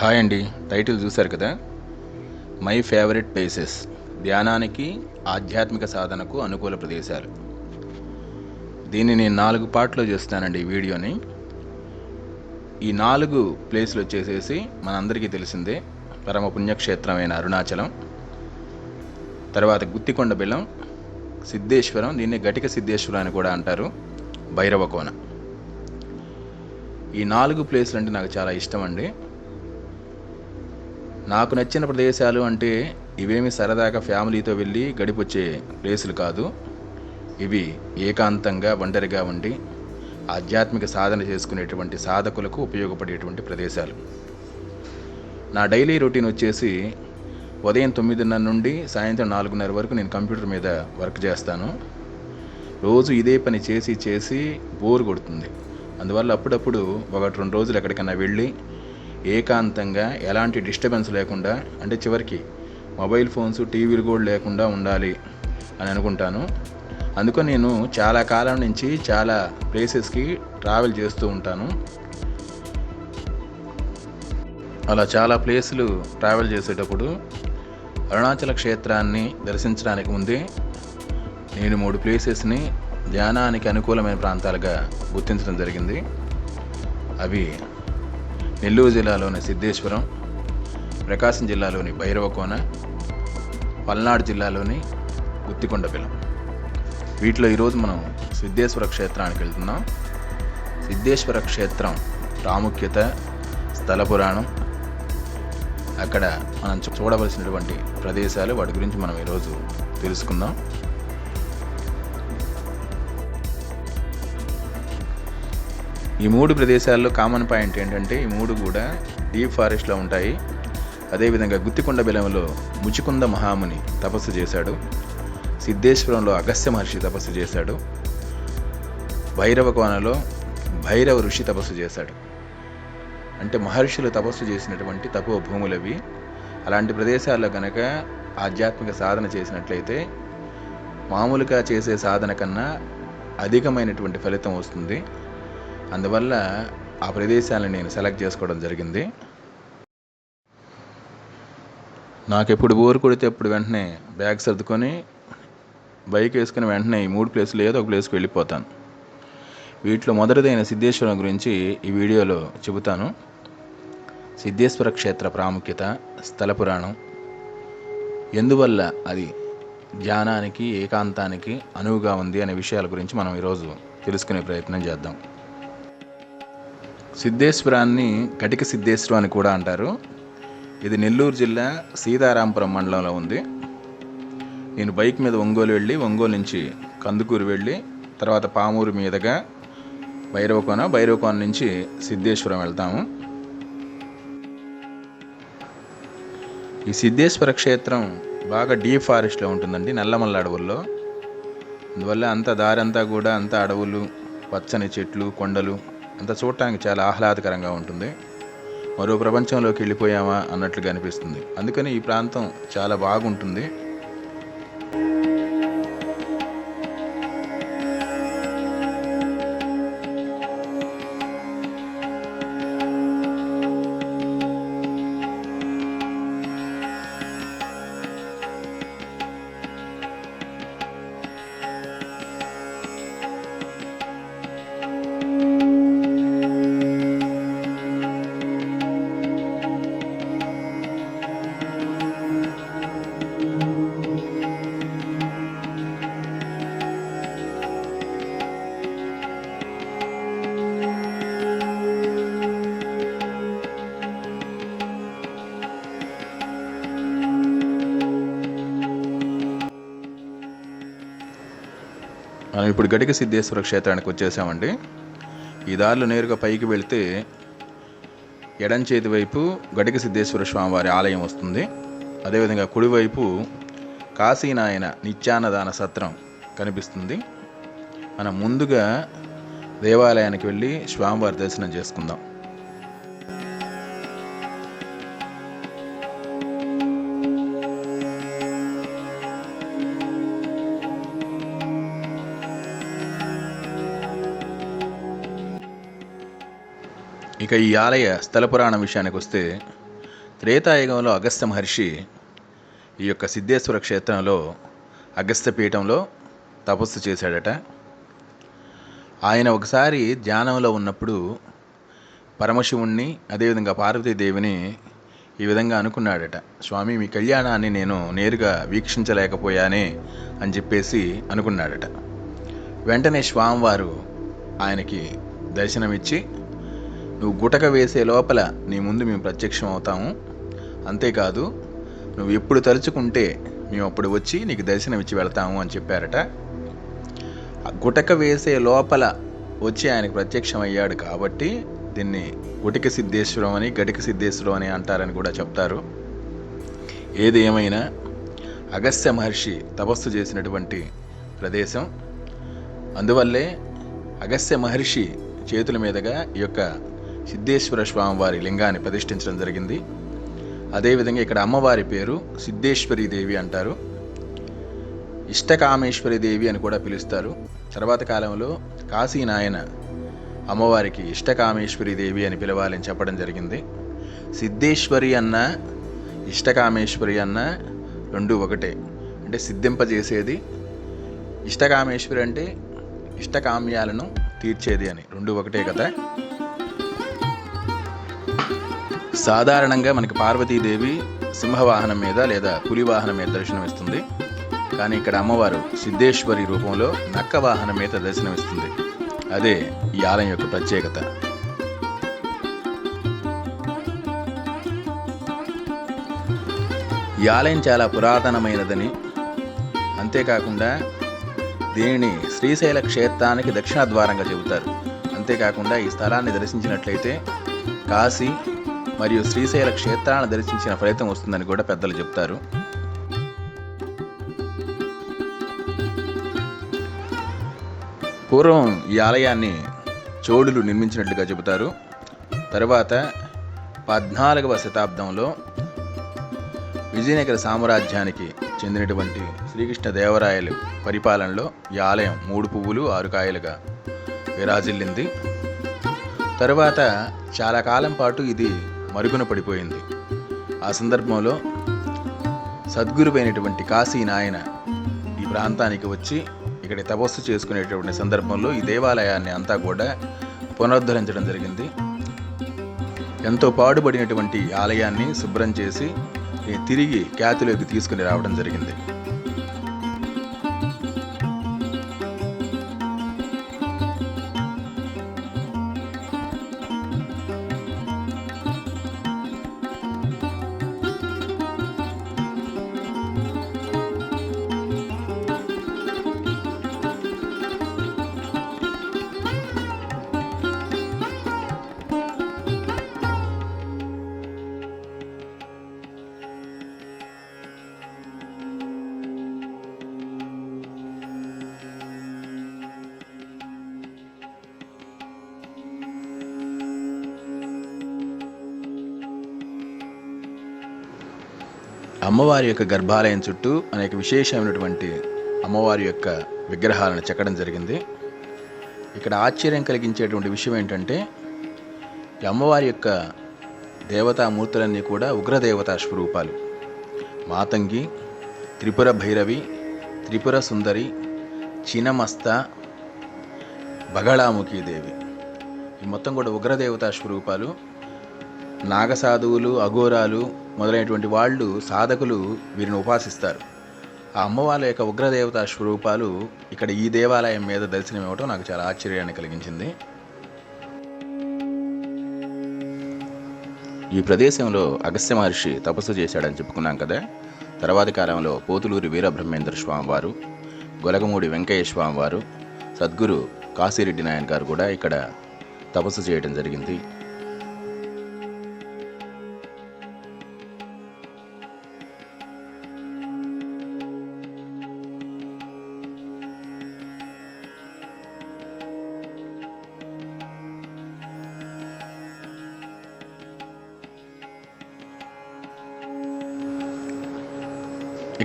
Hi అండి. Title చూశారు కదా? My favourite places. ధ్యానానికి ఆధ్యాత్మిక సాధనకు అనుకూల ప్రదేశాలు. దీన్ని నేను నాలుగు పార్ట్లో చేస్తానండి ఈ వీడియోని. ఈ నాలుగు ప్లేస్లు వచ్చేసేసి మనందరికీ తెలిసిందే. పరమ పుణ్యక్షేత్రమైన అరుణాచలం తర్వాత గుత్తికొండ బెల్లం సిద్ధేశ్వరం దీన్ని గటిక సిద్ధేశ్వరం అని కూడా అంటారు భైరవకోన ఈ నాలుగు ప్లేస్లు అంటే నాకు చాలా ఇష్టం అండి. నాకు నచ్చిన ప్రదేశాలు అంటే ఇవేమి సరదాగా ఫ్యామిలీతో వెళ్ళి గడిపొచ్చే ప్లేసులు కాదు. ఇవి ఏకాంతంగా ఒంటరిగా ఉండి ఆధ్యాత్మిక సాధన చేసుకునేటువంటి సాధకులకు ఉపయోగపడేటువంటి ప్రదేశాలు. నా డైలీ రొటీన్ వచ్చేసి ఉదయం తొమ్మిదిన్నర నుండి సాయంత్రం నాలుగున్నర వరకు నేను కంప్యూటర్ మీద వర్క్ చేస్తాను. రోజు ఇదే పని చేసి చేసి బోర్ కొడుతుంది. అందువల్ల అప్పుడప్పుడు ఒకటి రెండు రోజులు ఎక్కడికైనా వెళ్ళి ఏకాంతంగా ఎలాంటి డిస్టర్బెన్స్ లేకుండా అంటే చివరికి మొబైల్ ఫోన్స్ టీవీలు కూడా లేకుండా ఉండాలి అని అనుకుంటాను. అందుకని నేను చాలా కాలం నుంచి చాలా ప్లేసెస్కి ట్రావెల్ చేస్తూ ఉంటాను. అలా చాలా ప్లేసులు ట్రావెల్ చేసేటప్పుడు అరుణాచల క్షేత్రాన్ని దర్శించడానికి ముందే నేను మూడు ప్లేసెస్ని ధ్యానానికి అనుకూలమైన ప్రాంతాలుగా గుర్తించడం జరిగింది. అవి నెల్లూరు జిల్లాలోని సిద్ధేశ్వరం ప్రకాశం జిల్లాలోని భైరవకోన పల్నాడు జిల్లాలోని గుత్తికొండపిల్లం వీటిలో ఈరోజు మనం సిద్ధేశ్వర క్షేత్రానికి వెళ్తున్నాం. సిద్ధేశ్వర క్షేత్రం ప్రాముఖ్యత స్థల పురాణం. అక్కడ మనం చూడవలసినటువంటి ప్రదేశాలు వాటి గురించి మనం ఈరోజు తెలుసుకుందాం. ఈ మూడు ప్రదేశాల్లో కామన్ పాయింట్ ఏంటంటే ఈ మూడు కూడా డీప్ ఫారెస్ట్లో ఉంటాయి. అదేవిధంగా గుత్తికొండ బెలంలో ముచికుంద మహాముని తపస్సు చేశాడు. సిద్ధేశ్వరంలో అగస్త్య మహర్షి తపస్సు చేశాడు. భైరవ కోనలో భైరవ ఋషి తపస్సు చేశాడు. అంటే మహర్షులు తపస్సు చేసినటువంటి తపో భూములవి. అలాంటి ప్రదేశాల్లో కనుక ఆధ్యాత్మిక సాధన చేసినట్లయితే మామూలుగా చేసే సాధన కన్నా అధికమైనటువంటి ఫలితం వస్తుంది. అందువల్ల ఆ ప్రదేశాలను నేను సెలెక్ట్ చేసుకోవడం జరిగింది. నాకు ఎప్పుడు బోరు కొడితే అప్పుడు వెంటనే బ్యాగ్ సర్దుకొని బైక్ వేసుకుని వెంటనే ఈ మూడు ప్లేసులు ఏదో ఒక ప్లేస్కి వెళ్ళిపోతాను. వీటిలో మొదటిదైన సిద్ధేశ్వరం గురించి ఈ వీడియోలో చెబుతాను. సిద్ధేశ్వర క్షేత్ర ప్రాముఖ్యత స్థల పురాణం. ఎందువల్ల అది ధ్యానానికి ఏకాంతానికి అనువుగా ఉంది అనే విషయాల గురించి మనం ఈరోజు తెలుసుకునే ప్రయత్నం చేద్దాం. సిద్ధేశ్వరాన్ని కటిక సిద్ధేశ్వరం అని కూడా అంటారు. ఇది నెల్లూరు జిల్లా సీతారాంపురం మండలంలో ఉంది. నేను బైక్ మీద ఒంగోలు వెళ్ళి ఒంగోలు నుంచి కందుకూరు వెళ్ళి తర్వాత పామూరు మీదుగా భైరవకోన భైరవకోన నుంచి సిద్ధేశ్వరం వెళ్తాము. ఈ సిద్ధేశ్వర క్షేత్రం బాగా డీప్ ఫారెస్ట్లో ఉంటుందండి నల్లమల్ల అడవుల్లో. అందువల్ల అంత దారంతా కూడా అంత అడవులు పచ్చని చెట్లు కొండలు అంత చూడటానికి చాలా ఆహ్లాదకరంగా ఉంటుంది. మరో ప్రపంచంలోకి వెళ్ళిపోయామా అన్నట్లుగా అనిపిస్తుంది. అందుకని ఈ ప్రాంతం చాలా బాగుంటుంది. మనం ఇప్పుడు గడిక సిద్ధేశ్వర క్షేత్రానికి వచ్చేసామండి. ఈ దారిలో నేరుగా పైకి వెళితే ఎడం చేతి వైపు గడిక సిద్ధేశ్వర స్వామివారి ఆలయం వస్తుంది. అదేవిధంగా కుడివైపు కాశీనాయన నిత్యాన్నదాన సత్రం కనిపిస్తుంది. మనం ముందుగా దేవాలయానికి వెళ్ళి స్వామివారి దర్శనం చేసుకుందాం. ఇక ఈ ఆలయ స్థల పురాణం విషయానికి వస్తే త్రేతాయుగంలో అగస్త్య మహర్షి ఈ యొక్క సిద్ధేశ్వర క్షేత్రంలో అగస్త్య పీఠంలో తపస్సు చేశాడట. ఆయన ఒకసారి ధ్యానంలో ఉన్నప్పుడు పరమశివుణ్ణి అదేవిధంగా పార్వతీదేవిని ఈ విధంగా అనుకున్నాడట. స్వామి మీ కళ్యాణాన్ని నేను నేరుగా వీక్షించలేకపోయానే అని చెప్పేసి అనుకున్నాడట. వెంటనే స్వామివారు ఆయనకి దర్శనమిచ్చి నువ్వు గుటక వేసే లోపల నీ ముందు మేము ప్రత్యక్షం అవుతాము. అంతేకాదు నువ్వు ఎప్పుడు తలుచుకుంటే మేము అప్పుడు వచ్చి నీకు దర్శనం ఇచ్చి వెళ్తాము అని చెప్పారట. ఆ గుటక వేసే లోపల వచ్చి ఆయనకు ప్రత్యక్షం అయ్యాడు కాబట్టి దీన్ని గుటిక సిద్ధేశ్వరం అని గటిక సిద్ధేశ్వరం అని అంటారని కూడా చెప్తారు. ఏది ఏమైనా అగస్త్య మహర్షి తపస్సు చేసినటువంటి ప్రదేశం. అందువల్లే అగస్త్య మహర్షి చేతుల మీదుగా ఈ యొక్క సిద్ధేశ్వర స్వామివారి లింగాన్ని ప్రతిష్ఠించడం జరిగింది. అదేవిధంగా ఇక్కడ అమ్మవారి పేరు సిద్ధేశ్వరి దేవి అంటారు. ఇష్టకామేశ్వరి దేవి అని కూడా పిలుస్తారు. తర్వాత కాలంలో కాశీనాయన అమ్మవారికి ఇష్టకామేశ్వరి దేవి అని పిలవాలని చెప్పడం జరిగింది. సిద్ధేశ్వరి అన్న ఇష్టకామేశ్వరి అన్న రెండు ఒకటే. అంటే సిద్ధింపజేసేది ఇష్టకామేశ్వరి అంటే ఇష్టకామ్యాలను తీర్చేది అని. రెండు ఒకటే కదా? సాధారణంగా మనకి పార్వతీదేవి సింహవాహనం మీద లేదా పులి వాహనం మీద దర్శనమిస్తుంది కానీ ఇక్కడ అమ్మవారు సిద్ధేశ్వరి రూపంలో నక్క వాహనం మీద దర్శనమిస్తుంది అదే ఈ ఆలయం యొక్క ప్రత్యేకత. ఈ ఆలయం చాలా పురాతనమైనదని. అంతేకాకుండా దీనిని శ్రీశైల క్షేత్రానికి దక్షిణ ద్వారంగా చెబుతారు. అంతేకాకుండా ఈ స్థలాన్ని దర్శించినట్లయితే కాశీ మరియు శ్రీశైల క్షేత్రాలను దర్శించిన ఫలితం వస్తుందని కూడా పెద్దలు చెప్తారు. పూర్వం ఈ ఆలయాన్ని చోళులు నిర్మించినట్లుగా చెబుతారు. తర్వాత పద్నాలుగవ శతాబ్దంలో విజయనగర సామ్రాజ్యానికి చెందినటువంటి శ్రీకృష్ణ దేవరాయలు పరిపాలనలో ఈ ఆలయం మూడు పువ్వులు ఆరు కాయలుగా విరాజిల్లింది. తరువాత చాలా కాలం పాటు ఇది మరుగున పడిపోయింది. ఆ సందర్భంలో సద్గురువైనటువంటి కాశీ నాయన ఈ ప్రాంతానికి వచ్చి ఇక్కడ తపస్సు చేసుకునేటువంటి సందర్భంలో ఈ దేవాలయాన్ని అంతా కూడా పునరుద్ధరించడం జరిగింది. ఎంతో పాడుపడినటువంటి ఆలయాన్ని శుభ్రం చేసి తిరిగి ఖ్యాతిలోకి తీసుకుని రావడం జరిగింది. అమ్మవారి యొక్క గర్భాలయం చుట్టూ అనేక విశేషమైనటువంటి అమ్మవారి యొక్క విగ్రహాలను చెక్కడం జరిగింది. ఇక్కడ ఆశ్చర్యం కలిగించేటువంటి విషయం ఏంటంటే ఈ అమ్మవారి యొక్క దేవతామూర్తులన్నీ కూడా ఉగ్రదేవతా స్వరూపాలు. మాతంగి త్రిపుర భైరవి త్రిపుర సుందరి చినమస్త బగళాముఖి దేవి. ఈ మొత్తం కూడా ఉగ్రదేవతా స్వరూపాలు. నాగసాధువులు అఘోరాలు మొదలైనటువంటి వాళ్ళు సాధకులు వీరిని ఉపాసిస్తారు. ఆ అమ్మవారి యొక్క ఉగ్రదేవతా స్వరూపాలు ఇక్కడ ఈ దేవాలయం మీద దర్శనం ఇవ్వటం నాకు చాలా ఆశ్చర్యాన్ని కలిగించింది. ఈ ప్రదేశంలో అగస్త్య మహర్షి తపస్సు చేశాడని చెప్పుకున్నాం కదా. తర్వాతి కాలంలో పోతులూరి వీరబ్రహ్మేంద్ర స్వామివారు గొలగమూడి వెంకయ్య స్వామివారు సద్గురు కాశీరెడ్డి నాయన్ గారు కూడా ఇక్కడ తపస్సు చేయడం జరిగింది.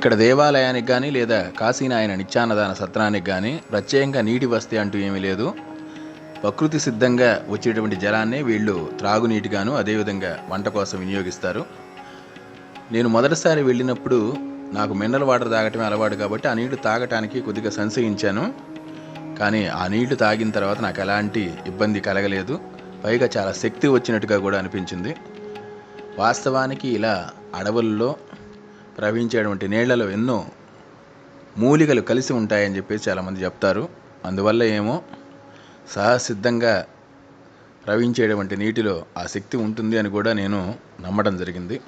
ఇక్కడ దేవాలయానికి కానీ లేదా కాశీనాయన నిత్యాన్నదాన సత్రానికి కానీ ప్రత్యేకంగా నీటి వస్తే అంటూ ఏమీ లేదు. ప్రకృతి సిద్ధంగా వచ్చేటువంటి జలాన్ని వీళ్ళు త్రాగునీటిగాను అదేవిధంగా వంట కోసం వినియోగిస్తారు. నేను మొదటిసారి వెళ్ళినప్పుడు నాకు మినరల్ వాటర్ తాగటమే అలవాటు కాబట్టి ఆ నీళ్ళు తాగటానికి కొద్దిగా సంశయించాను. కానీ ఆ నీళ్ళు తాగిన తర్వాత నాకు ఎలాంటి ఇబ్బంది కలగలేదు. పైగా చాలా శక్తి వచ్చినట్టుగా కూడా అనిపించింది. వాస్తవానికి ఇలా అడవుల్లో ప్రవహించేటువంటి నీళ్ళలో ఎన్నో మూలికలు కలిసి ఉంటాయని చెప్పేసి చాలామంది చెప్తారు. అందువల్ల ఏమో సహసిద్ధంగా ప్రవహించేటువంటి నీటిలో ఆ శక్తి ఉంటుంది అని కూడా నేను నమ్మడం జరిగింది.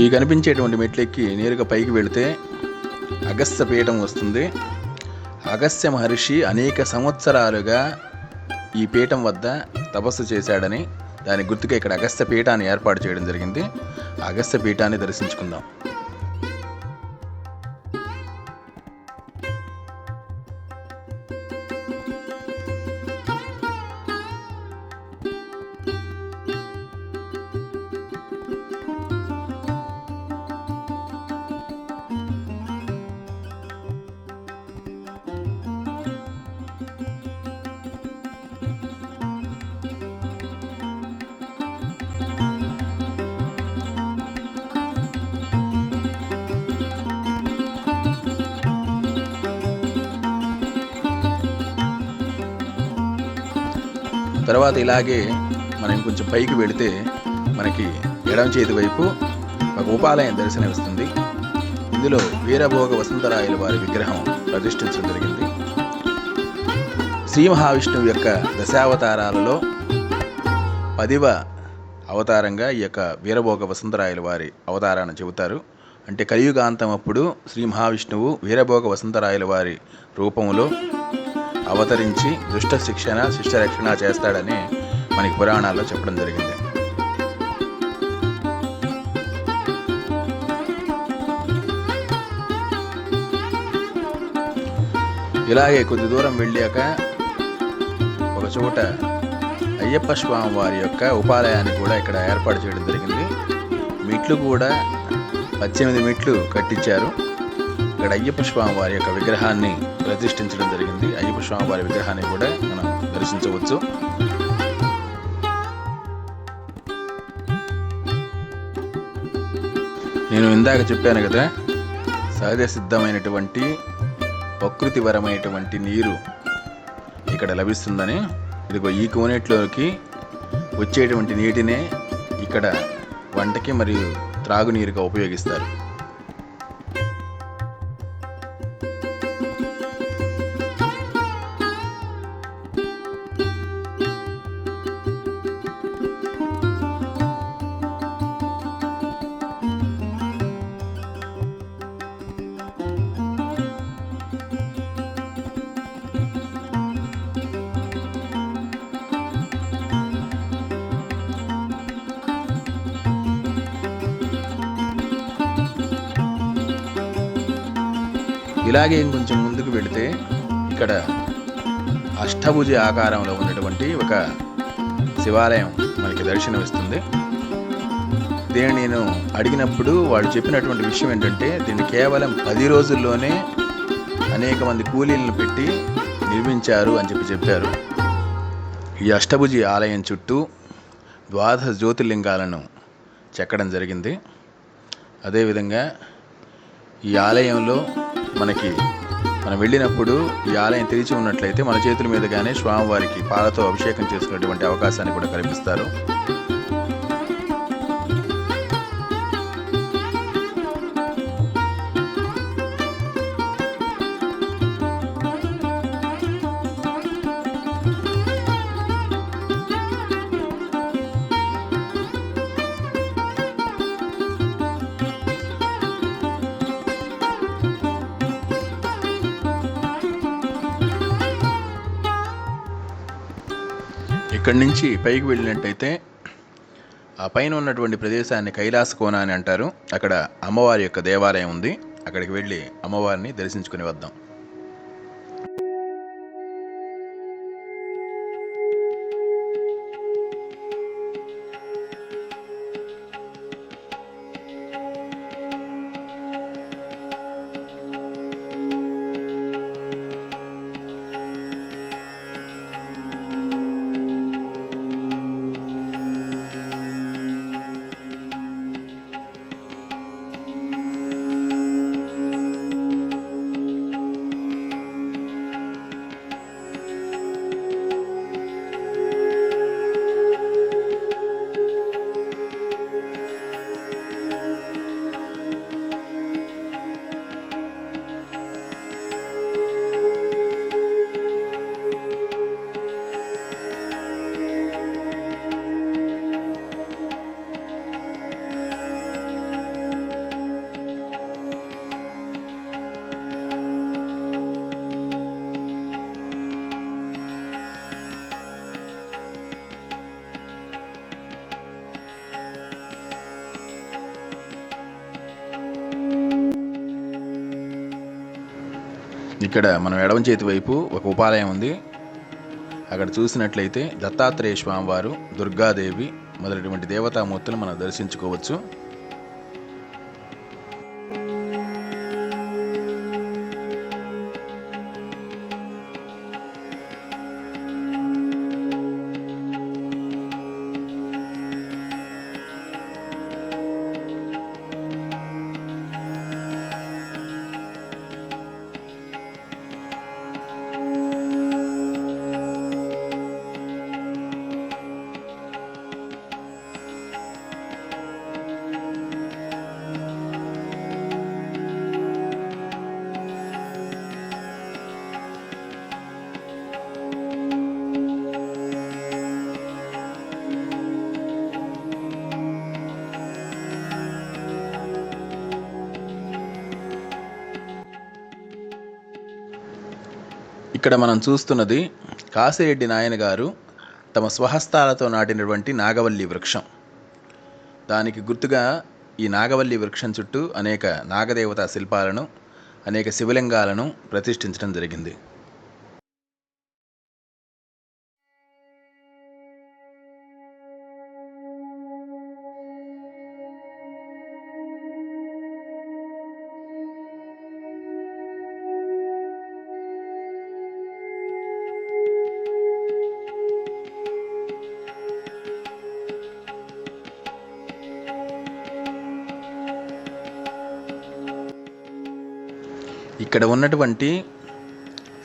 ఈ కనిపించేటువంటి మెట్లెక్కి నేరుగా పైకి వెళితే అగస్త్య పీఠం వస్తుంది. అగస్త్య మహర్షి అనేక సంవత్సరాలుగా ఈ పీఠం వద్ద తపస్సు చేశాడని దాని గుర్తుగా ఇక్కడ అగస్త్య పీఠాన్ని ఏర్పాటు చేయడం జరిగింది. అగస్త్య పీఠాన్ని దర్శించుకుందాం. తర్వాత ఇలాగే మనం కొంచెం పైకి వెళితే మనకి ఎడమ చేతి వైపు ఒక ఉపాలయం దర్శనమిస్తుంది. ఇందులో వీరభోగ వసంతరాయల వారి విగ్రహం ప్రతిష్ఠించడం జరిగింది. శ్రీ మహావిష్ణువు యొక్క దశావతారాలలో పదివ అవతారంగా ఈ యొక్క వీరభోగ వసంతరాయల వారి అవతారాన్ని చెబుతారు. అంటే కలియుగాంతం అప్పుడు శ్రీ మహావిష్ణువు వీరభోగ వసంతరాయల వారి రూపంలో అవతరించి దుష్ట శిక్షణ శిష్ట రక్షణ చేస్తాడని మనకి పురాణాల్లో చెప్పడం జరిగింది. ఇలాగే కొద్ది దూరం వెళ్ళాక ఒక చోట అయ్యప్ప స్వామి వారి యొక్క ఉపాలయాన్ని కూడా ఇక్కడ ఏర్పాటు చేయడం జరిగింది. మెట్లు కూడా పద్దెనిమిది మెట్లు కట్టించారు. ఇక్కడ అయ్యప్ప స్వామి వారి యొక్క విగ్రహాన్ని ప్రతిష్ఠించడం జరిగింది. అయ్యప్ప స్వామి వారి విగ్రహాన్ని కూడా మనం దర్శించవచ్చు. నేను ఇందాక చెప్పాను కదా సహజ సిద్ధమైనటువంటి ప్రకృతిపరమైనటువంటి నీరు ఇక్కడ లభిస్తుందని. ఇదిగో ఈ కోనేట్లోకి వచ్చేటువంటి నీటినే ఇక్కడ వంటకి మరియు త్రాగునీరుగా ఉపయోగిస్తారు. ఇలాగే ఇంకొంచెం ముందుకు వెళితే ఇక్కడ అష్టభుజ ఆకారంలో ఉన్నటువంటి ఒక శివాలయం మనకి దర్శనమిస్తుంది. దీన్ని నేను అడిగినప్పుడు వాళ్ళు చెప్పినటువంటి విషయం ఏంటంటే దీన్ని కేవలం పది రోజుల్లోనే అనేక మంది కూలీలను పెట్టి నిర్మించారు అని చెప్పి చెప్పారు. ఈ అష్టభుజి ఆలయం చుట్టూ ద్వాదశ జ్యోతిర్లింగాలను చెక్కడం జరిగింది. అదేవిధంగా ఈ ఆలయంలో మనకి మనం వెళ్ళినప్పుడు ఈ ఆలయం తెరిచి ఉన్నట్లయితే మన చేతుల మీదుగానే స్వామివారికి పాలతో అభిషేకం చేసుకునేటువంటి అవకాశాన్ని కూడా కల్పిస్తారు. ఇక్కడి నుంచి పైకి వెళ్ళినట్టయితే ఆ పైన ఉన్నటువంటి ప్రదేశాన్ని కైలాస కోన అని అంటారు. అక్కడ అమ్మవారి యొక్క దేవాలయం ఉంది. అక్కడికి వెళ్ళి అమ్మవారిని దర్శించుకుని వద్దాం. ఇక్కడ మనం ఎడమ చేతి వైపు ఒక ఉపాలయం ఉంది. అక్కడ చూసినట్లయితే దత్తాత్రేయ స్వామి వారు దుర్గాదేవి మొదలైనటువంటి దేవతామూర్తులు మనం దర్శించుకోవచ్చు. ఇక్కడ మనం చూస్తున్నది కాసిరెడ్డి నాయన గారు తమ స్వహస్తాలతో నాటినటువంటి నాగవల్లి వృక్షం. దానికి గుర్తుగా ఈ నాగవల్లి వృక్షం చుట్టూ అనేక నాగదేవతా శిల్పాలను అనేక శివలింగాలను ప్రతిష్ఠించడం జరిగింది. ఇక్కడ ఉన్నటువంటి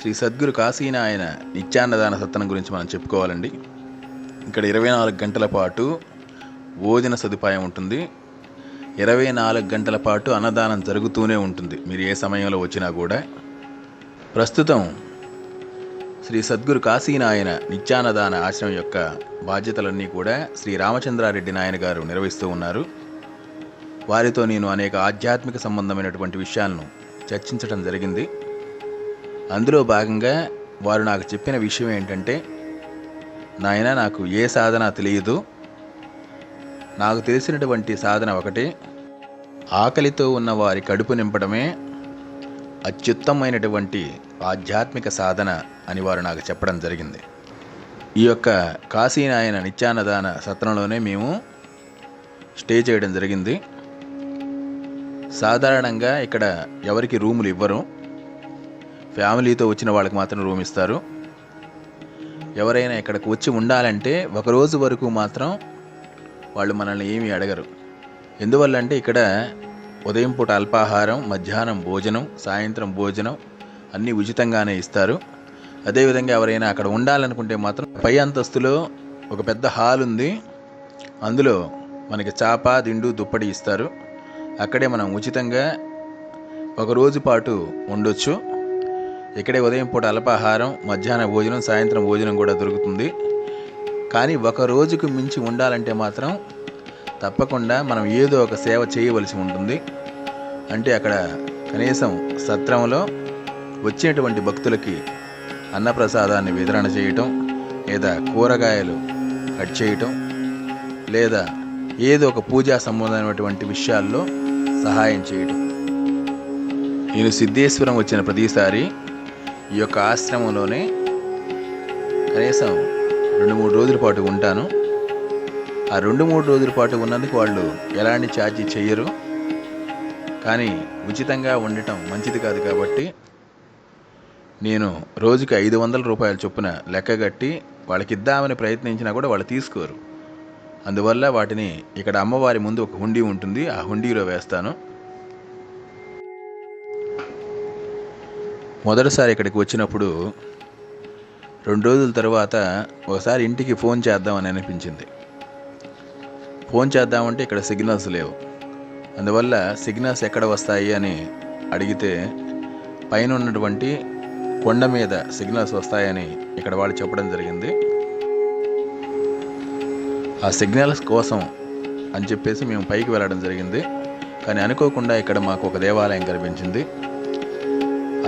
శ్రీ సద్గురు కాశీనాయన నిత్యాన్నదాన సత్తనం గురించి మనం చెప్పుకోవాలండి. ఇక్కడ ఇరవై నాలుగు గంటల పాటు భోజన సదుపాయం ఉంటుంది. ఇరవై నాలుగు గంటల పాటు అన్నదానం జరుగుతూనే ఉంటుంది. మీరు ఏ సమయంలో వచ్చినా కూడా. ప్రస్తుతం శ్రీ సద్గురు కాశీనాయన నిత్యాన్నదాన ఆశ్రమం యొక్క బాధ్యతలన్నీ కూడా శ్రీ రామచంద్రారెడ్డి నాయన గారు నిర్వహిస్తూ ఉన్నారు. వారితో నేను అనేక ఆధ్యాత్మిక సంబంధమైనటువంటి విషయాలను చర్చించడం జరిగింది. అందులో భాగంగా వారు నాకు చెప్పిన విషయం ఏంటంటే నాయన నాకు ఏ సాధన తెలియదు. నాకు తెలిసినటువంటి సాధన ఒకటి ఆకలితో ఉన్న వారి కడుపు నింపడమే అత్యుత్తమైనటువంటి ఆధ్యాత్మిక సాధన అని వారు నాకు చెప్పడం జరిగింది. ఈ యొక్క కాశీనాయన నిత్యాన్నదాన సత్రంలోనే మేము స్టే చేయడం జరిగింది. సాధారణంగా ఇక్కడ ఎవరికి రూములు ఇవ్వరు. ఫ్యామిలీతో వచ్చిన వాళ్ళకి మాత్రం రూమ్ ఇస్తారు. ఎవరైనా ఇక్కడికి వచ్చి ఉండాలంటే ఒక రోజు వరకు మాత్రం వాళ్ళు మనల్ని ఏమీ అడగరు. ఎందువల్ల అంటే ఇక్కడ ఉదయం పూట అల్పాహారం మధ్యాహ్నం భోజనం సాయంత్రం భోజనం అన్నీ ఉచితంగానే ఇస్తారు. అదేవిధంగా ఎవరైనా అక్కడ ఉండాలనుకుంటే మాత్రం పై అంతస్తులో ఒక పెద్ద హాల్ ఉంది. అందులో మనకి చాప దిండు దుప్పటి ఇస్తారు. అక్కడే మనం ఉచితంగా ఒక రోజు పాటు ఉండొచ్చు. ఇక్కడే ఉదయం పూట అల్పాహారం మధ్యాహ్న భోజనం సాయంత్రం భోజనం కూడా దొరుకుతుంది. కానీ ఒక రోజుకు మించి ఉండాలంటే మాత్రం తప్పకుండా మనం ఏదో ఒక సేవ చేయవలసి ఉంటుంది. అంటే అక్కడ కనీసం సత్రంలో వచ్చేటువంటి భక్తులకి అన్నప్రసాదాన్ని వితరణ చేయటం లేదా కూరగాయలు కట్ చేయటం లేదా ఏదో ఒక పూజా సంబంధమైనటువంటి విషయాల్లో సహాయం చేయటం. నేను సిద్ధేశ్వరం వచ్చిన ప్రతిసారి ఈ యొక్క ఆశ్రమంలోనే కనీసం రెండు మూడు రోజుల పాటు ఉంటాను. ఆ రెండు మూడు రోజుల పాటు ఉన్నందుకు వాళ్ళు ఎలాంటి ఛార్జీ చెయ్యరు కానీ ఉచితంగా ఉండటం మంచిది కాదు కాబట్టి నేను రోజుకి ఐదు వందల రూపాయల చొప్పున లెక్కగట్టి వాళ్ళకి ఇద్దామని ప్రయత్నించినా కూడా వాళ్ళు తీసుకోరు. అందువల్ల వాటిని ఇక్కడ అమ్మవారి ముందు ఒక హుండీ ఉంటుంది. ఆ హుండీలో వేస్తాను. మొదటిసారి ఇక్కడికి వచ్చినప్పుడు రెండు రోజుల తర్వాత ఒకసారి ఇంటికి ఫోన్ చేద్దామని అనిపించింది. ఫోన్ చేద్దామంటే ఇక్కడ సిగ్నల్స్ లేవు. అందువల్ల సిగ్నల్స్ ఎక్కడ వస్తాయి అని అడిగితే పైన ఉన్నటువంటి కొండ మీద సిగ్నల్స్ వస్తాయని ఇక్కడ వాళ్ళు చెప్పడం జరిగింది. ఆ సిగ్నల్స్ కోసం అని చెప్పేసి మేము పైకి వెళ్ళడం జరిగింది. కానీ అనుకోకుండా ఇక్కడ మాకు ఒక దేవాలయం కనిపించింది.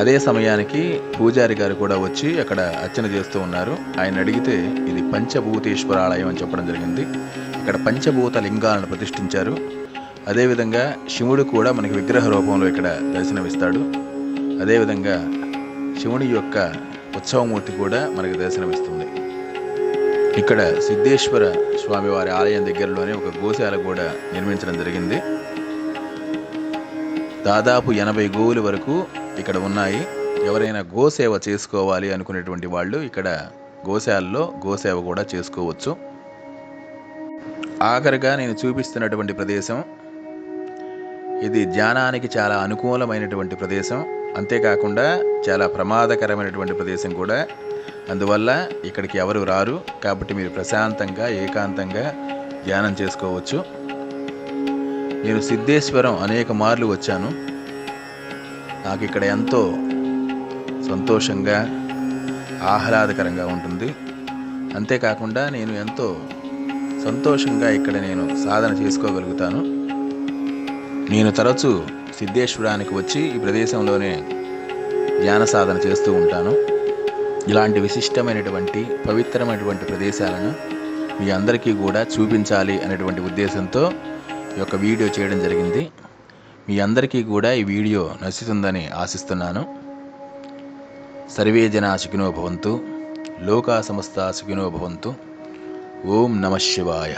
అదే సమయానికి పూజారి గారు కూడా వచ్చి అక్కడ అర్చన చేస్తూ ఉన్నారు. ఆయన అడిగితే ఇది పంచభూతేశ్వర ఆలయం అని చెప్పడం జరిగింది. ఇక్కడ పంచభూత లింగాలను ప్రతిష్ఠించారు. అదేవిధంగా శివుడు కూడా మనకి విగ్రహ రూపంలో ఇక్కడ దర్శనమిస్తాడు. అదేవిధంగా శివుని యొక్క ఉత్సవమూర్తి కూడా మనకి దర్శనమిస్తుంది. ఇక్కడ సిద్ధేశ్వర స్వామివారి ఆలయం దగ్గరలోనే ఒక గోశాల కూడా నిర్మించడం జరిగింది. దాదాపు ఎనభై గోవుల వరకు ఇక్కడ ఉన్నాయి. ఎవరైనా గోసేవ చేసుకోవాలి అనుకునేటువంటి వాళ్ళు ఇక్కడ గోశాలలో గోసేవ కూడా చేసుకోవచ్చు. ఆఖరిగా నేను చూపిస్తున్నటువంటి ప్రదేశం ఇది ధ్యానానికి చాలా అనుకూలమైనటువంటి ప్రదేశం. అంతేకాకుండా చాలా ప్రమాదకరమైనటువంటి ప్రదేశం కూడా. అందువల్ల ఇక్కడికి ఎవరు రారు కాబట్టి మీరు ప్రశాంతంగా ఏకాంతంగా ధ్యానం చేసుకోవచ్చు. నేను సిద్ధేశ్వరం అనేక మార్లు వచ్చాను. నాకు ఇక్కడ ఎంతో సంతోషంగా ఆహ్లాదకరంగా ఉంటుంది. అంతేకాకుండా నేను ఎంతో సంతోషంగా ఇక్కడ నేను సాధన చేసుకోగలుగుతాను. నేను తరచూ సిద్ధేశ్వరానికి వచ్చి ఈ ప్రదేశంలోనే ధ్యాన సాధన చేస్తూ ఉంటాను. ఇలాంటి విశిష్టమైనటువంటి పవిత్రమైనటువంటి ప్రదేశాలను మీ అందరికీ కూడా చూపించాలి అనేటువంటి ఉద్దేశంతో ఈ యొక్క వీడియో చేయడం జరిగింది. మీ అందరికీ కూడా ఈ వీడియో నచ్చుతుందని ఆశిస్తున్నాను. సర్వే జనా సుఖినో భవంతు. లోకా సమస్త సుఖినో భవంతు. ఓం నమ శివాయ.